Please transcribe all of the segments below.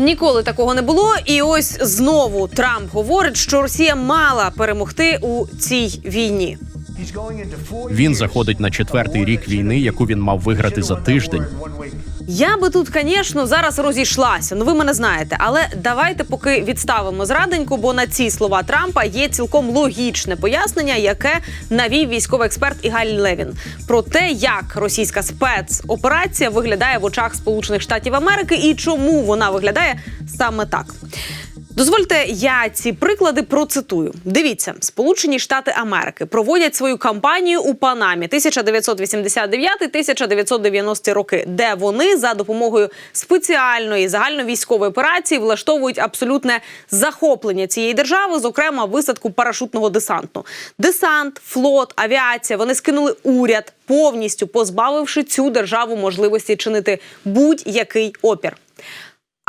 Ніколи такого не було. І ось знову Трамп говорить, що Росія мала перемогти у цій війні. Він заходить на четвертий рік війни, яку він мав виграти за тиждень. Я би тут, звісно, зараз розійшлася. Ну ви мене знаєте, але давайте поки відставимо зраденьку, бо на ці слова Трампа є цілком логічне пояснення, яке навів військовий експерт Ігаль Левін про те, як російська спецоперація виглядає в очах Сполучених Штатів Америки і чому вона виглядає саме так. Дозвольте, я ці приклади процитую. Дивіться, Сполучені Штати Америки проводять свою кампанію у Панамі 1989-1990 роки, де вони за допомогою спеціальної загальновійськової операції влаштовують абсолютне захоплення цієї держави, зокрема висадку парашутного десанту. Десант, флот, авіація вони скинули уряд, повністю позбавивши цю державу можливості чинити будь-який опір.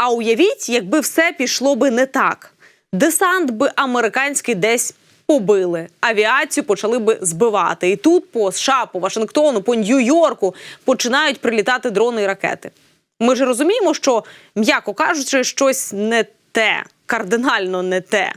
А уявіть, якби все пішло би не так. Десант би американський десь побили, авіацію почали би збивати. І тут по США, по Вашингтону, по Нью-Йорку починають прилітати дрони і ракети. Ми ж розуміємо, що, м'яко кажучи, щось не те, кардинально не те.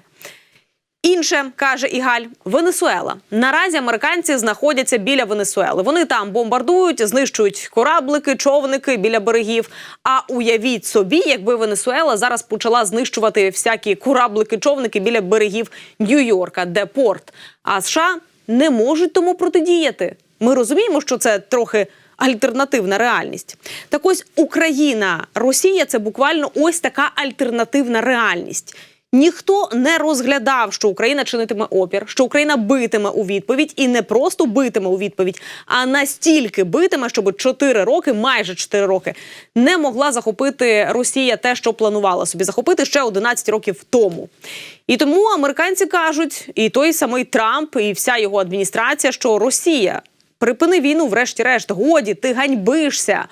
Інше каже Ігаль Венесуела. Наразі американці знаходяться біля Венесуели. Вони там бомбардують, знищують кораблики, човники біля берегів. А уявіть собі, якби Венесуела зараз почала знищувати всякі кораблики, човники біля берегів Нью-Йорка, де порт. А США не можуть тому протидіяти. Ми розуміємо, що це трохи. Альтернативна реальність. Так ось Україна, Росія це буквально ось така альтернативна реальність. Ніхто не розглядав, що Україна чинитиме опір, що Україна битиме у відповідь, і не просто битиме у відповідь, а настільки битиме, щоб 4 роки, майже 4 роки, не могла захопити Росія те, що планувала собі захопити ще 11 років тому. І тому американці кажуть, і той самий Трамп, і вся його адміністрація, що Росія припини війну, врешті-решт, годі, ти ганьбишся.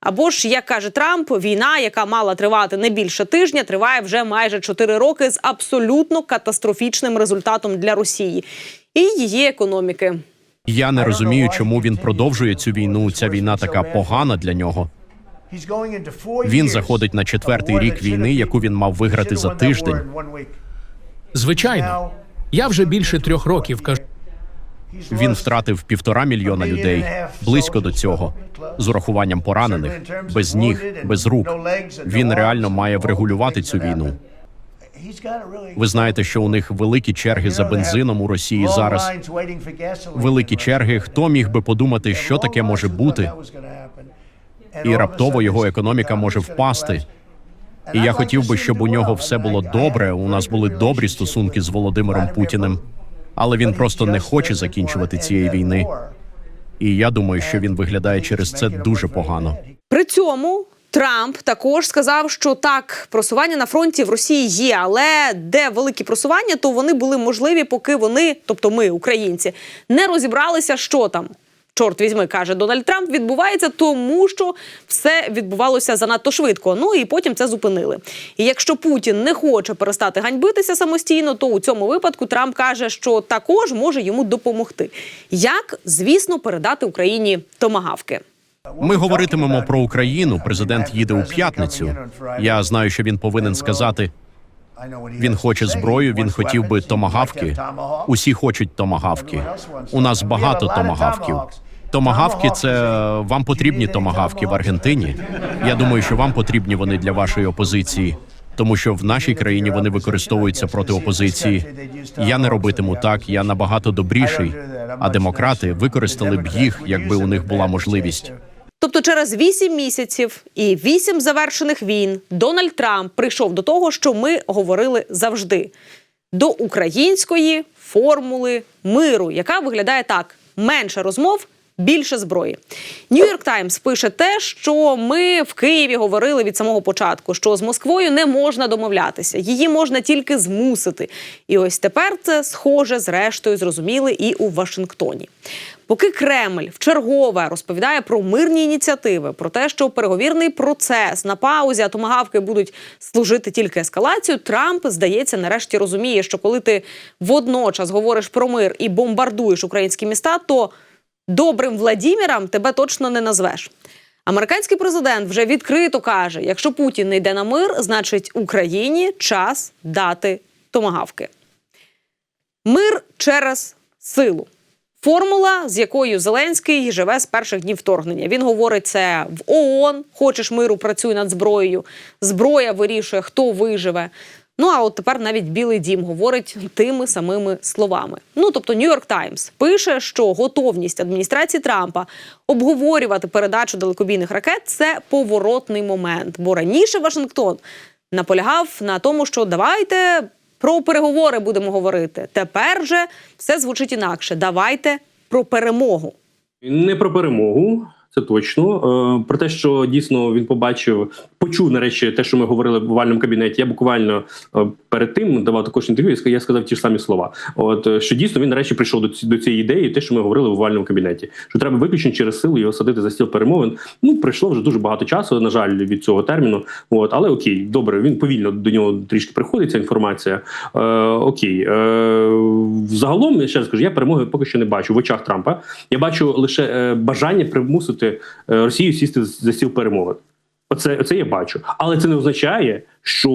Або ж, як каже Трамп, війна, яка мала тривати не більше тижня, триває вже майже 4 роки з абсолютно катастрофічним результатом для Росії і її економіки. Я не розумію, чому він продовжує цю війну. Ця війна така погана для нього. Він заходить на четвертий рік війни, яку він мав виграти за тиждень. Звичайно, я вже більше трьох років кажу. Він втратив півтора мільйона людей близько до цього, з урахуванням поранених, без ніг, без рук. Він реально має врегулювати цю війну. Ви знаєте, що у них великі черги за бензином у Росії зараз. Великі черги. Хто міг би подумати, що таке може бути? І раптово його економіка може впасти. І я хотів би, щоб у нього все було добре. У нас були добрі стосунки з Володимиром Путіним, але він просто не хоче закінчувати цієї війни. І я думаю, що він виглядає через це дуже погано. При цьому Трамп також сказав, що так, просування на фронті в Росії є, але де великі просування, то вони були можливі, поки вони, тобто ми, українці, не розібралися, що там. Чорт візьми, каже Дональд Трамп, відбувається, тому що все відбувалося занадто швидко. Ну і потім це зупинили. І якщо Путін не хоче перестати ганьбитися самостійно, то у цьому випадку Трамп каже, що також може йому допомогти. Як, звісно, передати Україні томагавки. Ми говоритимемо про Україну. Президент їде у п'ятницю. Я знаю, що він повинен сказати. Він хоче зброю. Він хотів би томагавки. Усі хочуть томагавки. У нас багато томагавків. Томагавки це вам потрібні томагавки в Аргентині. Я думаю, що вам потрібні вони для вашої опозиції, тому що в нашій країні вони використовуються проти опозиції. Я не робитиму так. Я набагато добріший. А демократи використали б їх, якби у них була можливість. Тобто, через вісім місяців і вісім завершених війн Дональд Трамп прийшов до того, що ми говорили завжди: до української формули миру, яка виглядає так: менше розмов. Більше зброї. Нью-Йорк Таймс пише те, що ми в Києві говорили від самого початку, що з Москвою не можна домовлятися, її можна тільки змусити. І ось тепер це схоже, зрештою, зрозуміли і у Вашингтоні. Поки Кремль вчергове розповідає про мирні ініціативи, про те, що переговірний процес на паузі, а томагавки будуть служити тільки ескалацію. Трамп здається, нарешті розуміє, що коли ти водночас говориш про мир і бомбардуєш українські міста, то добрим Владіміром тебе точно не назвеш. Американський президент вже відкрито каже: якщо Путін не йде на мир, значить Україні час дати томагавки. Мир через силу. Формула, з якою Зеленський живе з перших днів вторгнення. Він говорить це в ООН. Хочеш миру, працюй над зброєю. Зброя вирішує, хто виживе. Ну а от тепер навіть Білий Дім говорить тими самими словами. Ну тобто, Нью-Йорк Таймс пише, що готовність адміністрації Трампа обговорювати передачу далекобійних ракет це поворотний момент. Бо раніше Вашингтон наполягав на тому, що давайте про переговори будемо говорити. Тепер же все звучить інакше. Давайте про перемогу. Не про перемогу, це точно. Е, Про те, що дійсно він побачив, почув нарешті те, що ми говорили в овальному кабінеті. Я буквально е, перед тим давав також інтерв'ю. Я сказав ті ж самі слова. От е, що дійсно він нарешті прийшов до до цієї ідеї, те, що ми говорили в овальному кабінеті, що треба виключно через силу його садити за стіл перемовин. Ну пройшло вже дуже багато часу. На жаль, від цього терміну. От але окей, добре. Він повільно до нього трішки приходить ця інформація. Е, окей, е, загалом я ще раз кажу, я перемоги поки що не бачу в очах Трампа. Я бачу лише бажання примусити е, Росію сісти за стіл перемовин. Оце, оце я бачу, але це не означає, що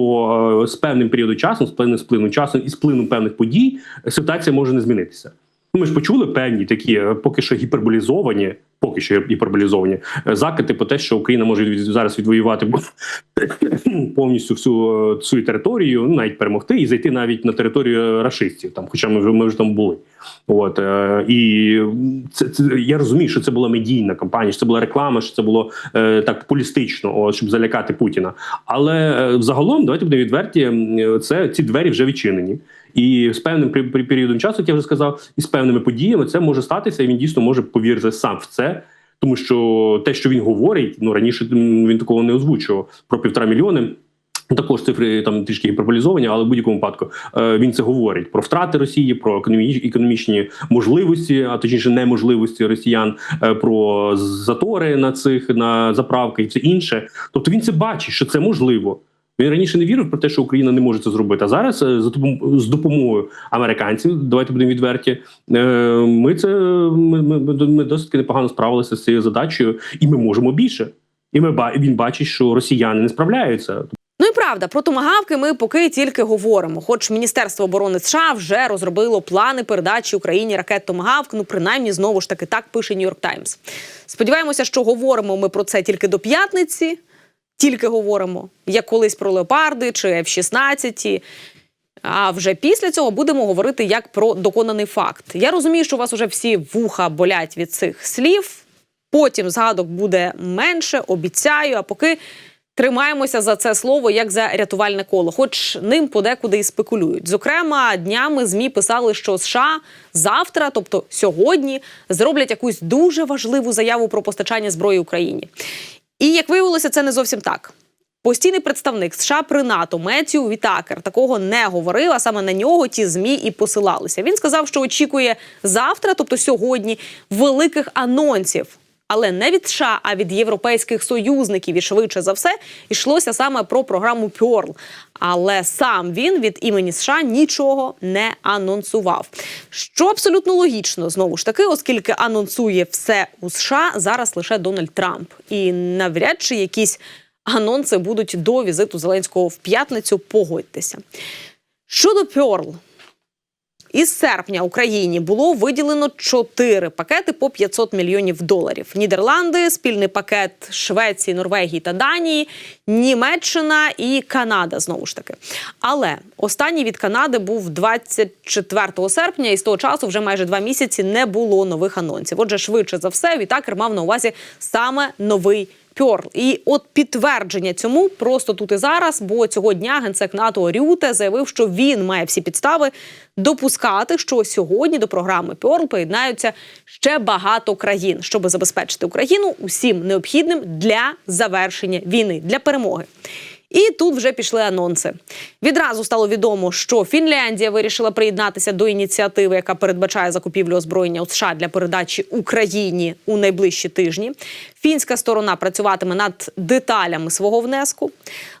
е, з певним періодом часу, з певним сплином часу і з плином певних подій ситуація може не змінитися. Ну, Ми ж почули певні такі е, поки що гіперболізовані, поки що гіперболізовані е, закити по те, що Україна може від, зараз відвоювати повністю всю е, свою територію, ну навіть перемогти і зайти навіть на територію рашистів, там, хоча ми вже ми вже там були. От е, і це, це я розумію, що це була медійна кампанія, що це була реклама, що це було е, так популістично, от, щоб залякати Путіна. Але е, взагалом, давайте будемо відверті, це ці двері вже відчинені. І з певним періодом часу, як я вже сказав, і з певними подіями це може статися, і він дійсно може повірити сам в це. Тому що те, що він говорить, ну раніше він такого не озвучував про півтора мільйони. Також цифри там трішки гіперболізовані, але в будь-якому випадку е, він це говорить про втрати Росії, про економічні, можливості, а точніше неможливості росіян, е, про затори на цих на заправках і все інше. Тобто він це бачить, що це можливо. Він раніше не вірив про те, що Україна не може це зробити. А зараз е, з допомогою американців, давайте будемо відверті. е, Ми це ми, ми, ми- досить непогано справилися з цією задачею, і ми можемо більше. І ми він бачить, що росіяни не справляються. Ну і правда, про томагавки ми поки тільки говоримо. Хоч Міністерство оборони США вже розробило плани передачі Україні ракет Томагавк. Ну принаймні знову ж таки так пише Нью-Йорк Таймс. Сподіваємося, що говоримо ми про це тільки до п'ятниці. Тільки говоримо, як колись про леопарди чи F-16. А вже після цього будемо говорити як про доконаний факт. Я розумію, що у вас вже всі вуха болять від цих слів. Потім згадок буде менше, обіцяю. А поки тримаємося за це слово як за рятувальне коло, хоч ним подекуди і спекулюють. Зокрема, днями змі писали, що США завтра, тобто сьогодні, зроблять якусь дуже важливу заяву про постачання зброї Україні. І як виявилося, це не зовсім так. Постійний представник США при НАТО Меттю Вітакер такого не говорив, а саме на нього ті змі і посилалися. Він сказав, що очікує завтра, тобто сьогодні, великих анонсів. Але не від США, а від європейських союзників. І швидше за все йшлося саме про програму Pearl. Але сам він від імені США нічого не анонсував. Що абсолютно логічно, знову ж таки, оскільки анонсує все у США зараз лише Дональд Трамп. І навряд чи якісь анонси будуть до візиту Зеленського в п'ятницю. Погодьтеся. Щодо Pearl, із серпня Україні було виділено чотири пакети по 500 мільйонів доларів. Нідерланди, спільний пакет Швеції, Норвегії та Данії, Німеччина і Канада. Знову ж таки. Але останній від Канади був 24 серпня, і з того часу вже майже два місяці не було нових анонсів. Отже, швидше за все, Вітакер мав на увазі саме новий. Пьорл. І от підтвердження цьому просто тут і зараз, бо цього дня генсек НАТО Рюте заявив, що він має всі підстави допускати, що сьогодні до програми Пьорл приєднаються ще багато країн, щоб забезпечити Україну усім необхідним для завершення війни, для перемоги. І тут вже пішли анонси. Відразу стало відомо, що Фінляндія вирішила приєднатися до ініціативи, яка передбачає закупівлю озброєння у США для передачі Україні у найближчі тижні. Фінська сторона працюватиме над деталями свого внеску.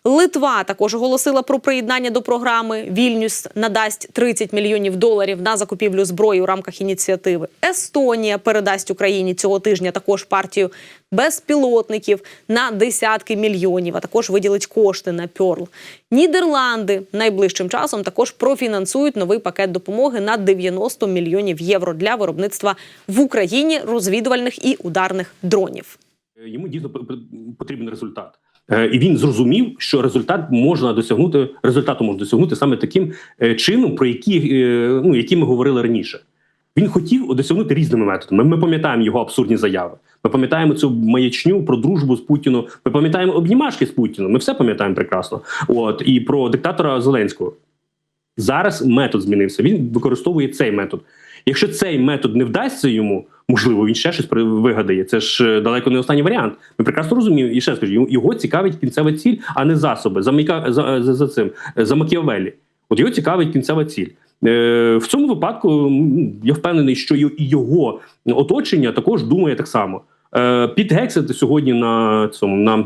Литва також оголосила про приєднання до програми. Вільнюс надасть 30 мільйонів доларів на закупівлю зброї у рамках ініціативи. Естонія передасть Україні цього тижня також партію безпілотників на десятки мільйонів, а також виділить кошти на Пьорл. Нідерланди найближчим часом також профінансують новий пакет допомоги на 90 мільйонів євро для виробництва в Україні розвідувальних і ударних дронів. Йому дійсно потрібен результат. Е, І він зрозумів, що результат можна досягнути результату можна досягнути саме таким е, чином, про які е, ну які ми говорили раніше. Він хотів досягнути різними методами. Ми пам'ятаємо його абсурдні заяви. Ми пам'ятаємо цю маячню про дружбу з Путіном. Ми пам'ятаємо обнімашки з Путіном. Ми все пам'ятаємо прекрасно. От і про диктатора Зеленського. Зараз метод змінився. Він використовує цей метод. Якщо цей метод не вдасться йому, можливо, він ще щось вигадає. Це ж е, далеко не останній варіант. Ми прекрасно розуміємо. І ще раз кажу, його- цікавить кінцева ціль, а не засоби. За, Майка- за, за, за цим е, за Макіавеллі. От його цікавить кінцева ціль. Е, в цьому випадку я впевнений, що і його оточення також думає так само. Е, Піт Гексет сьогодні на цьому на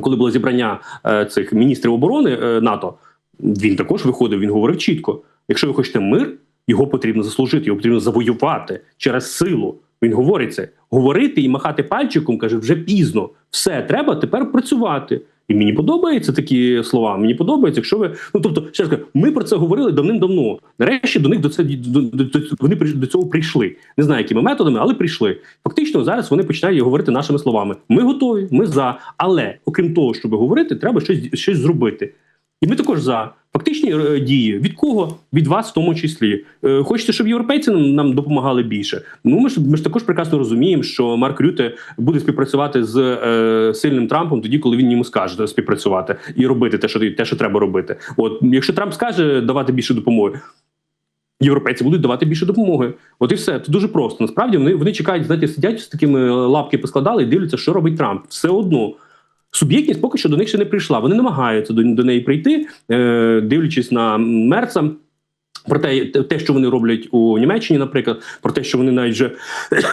коли було зібрання е, цих міністрів оборони е, НАТО, він також виходив. Він говорив чітко: якщо ви хочете мир, його потрібно заслужити, його потрібно завоювати через силу. Він говорить це. Говорити і махати пальчиком каже, вже пізно. Все треба тепер працювати. І мені подобаються такі слова. Мені подобається, якщо ви ну тобто, ще раз кажу, ми про це говорили давним-давно. Нарешті до них до це до, до, до, вони до цього прийшли. Не знаю, якими методами, але прийшли. Фактично, зараз вони починають говорити нашими словами. Ми готові, ми за. Але окрім того, щоб говорити, треба щось щось зробити. І ми також за фактичні е, дії. Від кого? Від вас, в тому числі. Е, хочете, щоб європейці нам, допомагали більше? Ну ми ж ми ж також прекрасно розуміємо, що Марк Рюте буде співпрацювати з е, сильним Трампом тоді, коли він йому скаже співпрацювати і робити те, що те, що треба робити. От якщо Трамп скаже давати більше допомоги. Європейці будуть давати більше допомоги. От і все. Це дуже просто. Насправді вони, вони чекають, знаєте, сидять з такими лапки поскладали і дивляться, що робить Трамп. Все одно. Суб'єктність поки що до них ще не прийшла. Вони намагаються до, до неї прийти, е, дивлячись на Мерца. Про те, те, що вони роблять у Німеччині, наприклад, про те, що вони навіть вже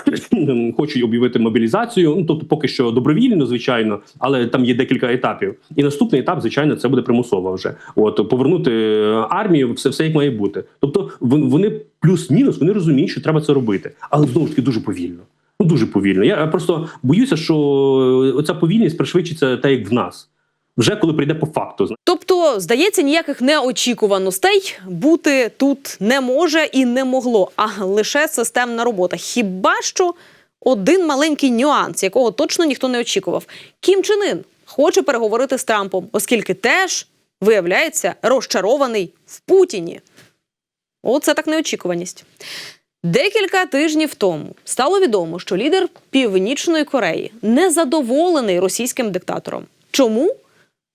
хочуть об'явити мобілізацію. Ну тобто, поки що добровільно, звичайно, але там є декілька етапів. І наступний етап, звичайно, це буде примусово вже. От повернути армію, все, все як має бути. Тобто, вон- вони плюс-мінус, вони розуміють, що треба це робити, але знову ж таки дуже повільно. Ну дуже повільно. Я просто боюся, що оця повільність пришвидшиться так, як в нас. Вже коли прийде по факту. Тобто, здається, ніяких неочікуваностей бути тут не може і не могло, а лише системна робота. Хіба що один маленький нюанс, якого точно ніхто не очікував. Кім Чен Ін хоче переговорити з Трампом, оскільки теж виявляється розчарований в Путіні. Оце так неочікуваність. Декілька тижнів тому стало відомо, що лідер Північної Кореї незадоволений російським диктатором. Чому?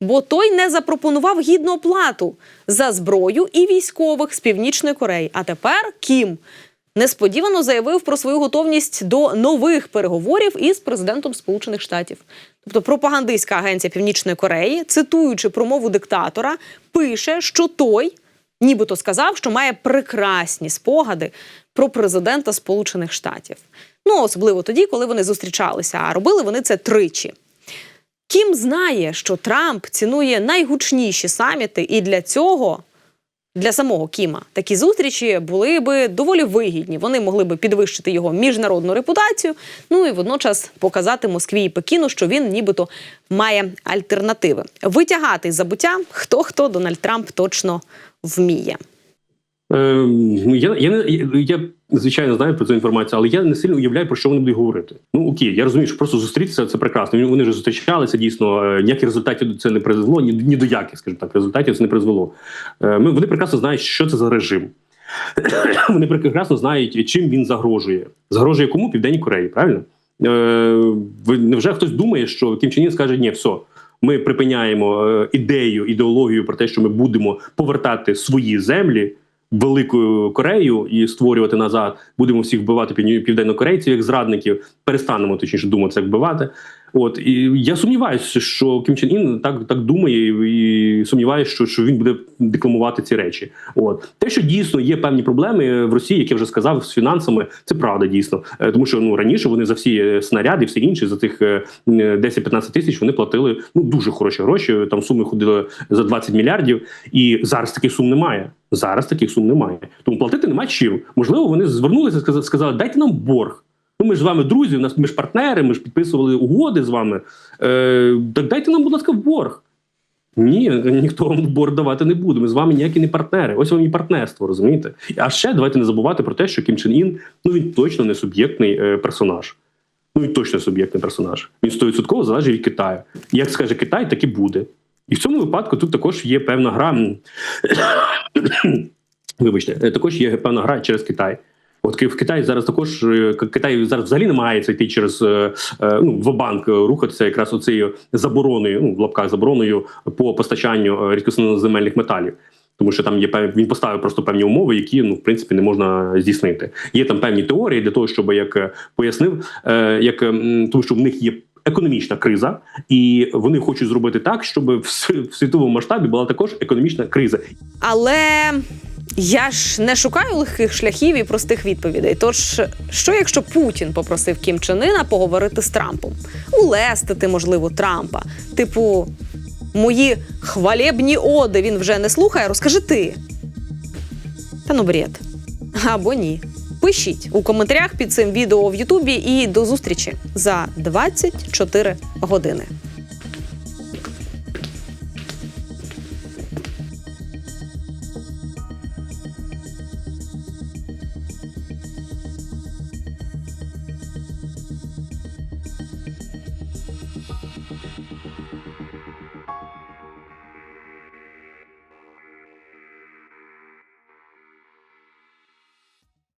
Бо той не запропонував гідну оплату за зброю і військових з Північної Кореї. А тепер Кім несподівано заявив про свою готовність до нових переговорів із президентом Сполучених Штатів. Тобто пропагандистська агенція Північної Кореї, цитуючи промову диктатора, пише, що той нібито сказав, що має прекрасні спогади про президента Сполучених Штатів. Ну особливо тоді, коли вони зустрічалися, а робили вони це тричі. Кім знає, що Трамп цінує найгучніші саміти, і для цього, для самого Кіма, такі зустрічі були би доволі вигідні. Вони могли би підвищити його міжнародну репутацію, ну і водночас показати Москві і Пекіну, що він нібито має альтернативи. Витягати забуття хто хто Дональд Трамп точно вміє. Е, я, я, я, звичайно знаю про цю інформацію, але я не сильно уявляю, про що вони будуть говорити. Ну окей, я розумію, що просто зустрітися це прекрасно. Вони вже зустрічалися дійсно. е, Ніяких результатів це не призвело, ні, ні до яких, скажімо так, результатів це не призвело. Е, вони прекрасно знають, що це за режим. Вони прекрасно знають, чим він загрожує. Загрожує кому? Південній Кореї, правильно? Е, невже хтось думає, що Кім Чен Ін скаже, ні, все. Ми припиняємо е, ідею, ідеологію про те, що ми будемо повертати свої землі Великою Корею і створювати назад. Будемо всіх вбивати пів- південнокорейців як зрадників. Перестанемо точніше думати, як вбивати. От і я сумніваюся, що Кім Чен Ін так так думає, і сумніваюся, що, що він буде декламувати ці речі. От те, що дійсно є певні проблеми в Росії, як я вже сказав, з фінансами, це правда дійсно. Е, Тому що ну раніше вони за всі е, снаряди, все інше, за тих е, 10-15 тисяч вони платили ну дуже хороші гроші. Там суми ходили за 20 мільярдів, і зараз таких сум немає. Зараз таких сум немає. Тому платити нема чим. Можливо, вони звернулися, сказали, дайте нам борг. Ну, ми ж з вами друзі, нас ми ж партнери, ми ж підписували угоди з вами. Е, так дайте нам, будь ласка, в борг. Ні, ніхто вам борг давати не буде. Ми з вами ніякі не партнери. Ось вам і партнерство, розумієте? А ще давайте не забувати про те, що Кім Чен Ін ну він точно не суб'єктний е, персонаж. Ну він точно суб'єктний персонаж. Він 100% залежить від Китаю. Як скаже Китай, так і буде. І в цьому випадку тут також є певна гра. Вибачте, е, також є певна гра через Китай. От в Китаї зараз також е, Китай зараз взагалі намагається йти через е, е, ну в банк рухатися якраз оцією забороною, ну в лапках забороною по постачанню рідкосноземельних металів. Тому що там є пев... він поставив просто певні умови, які ну в принципі не можна здійснити. Є там певні теорії для того, щоб як пояснив, як тому, що в них є. Економічна криза, і вони хочуть зробити так, щоб в світовому масштабі була також економічна криза. Але я ж не шукаю легких шляхів і простих відповідей. Тож, що якщо Путін попросив Кім Чен Ына поговорити з Трампом, улестити, можливо, Трампа? Типу, мої хвалебні оди він вже не слухає. Розкажи ти. Та ну бред. Або ні. Пишіть у коментарях під цим відео в Ютубі і до зустрічі за 24 години.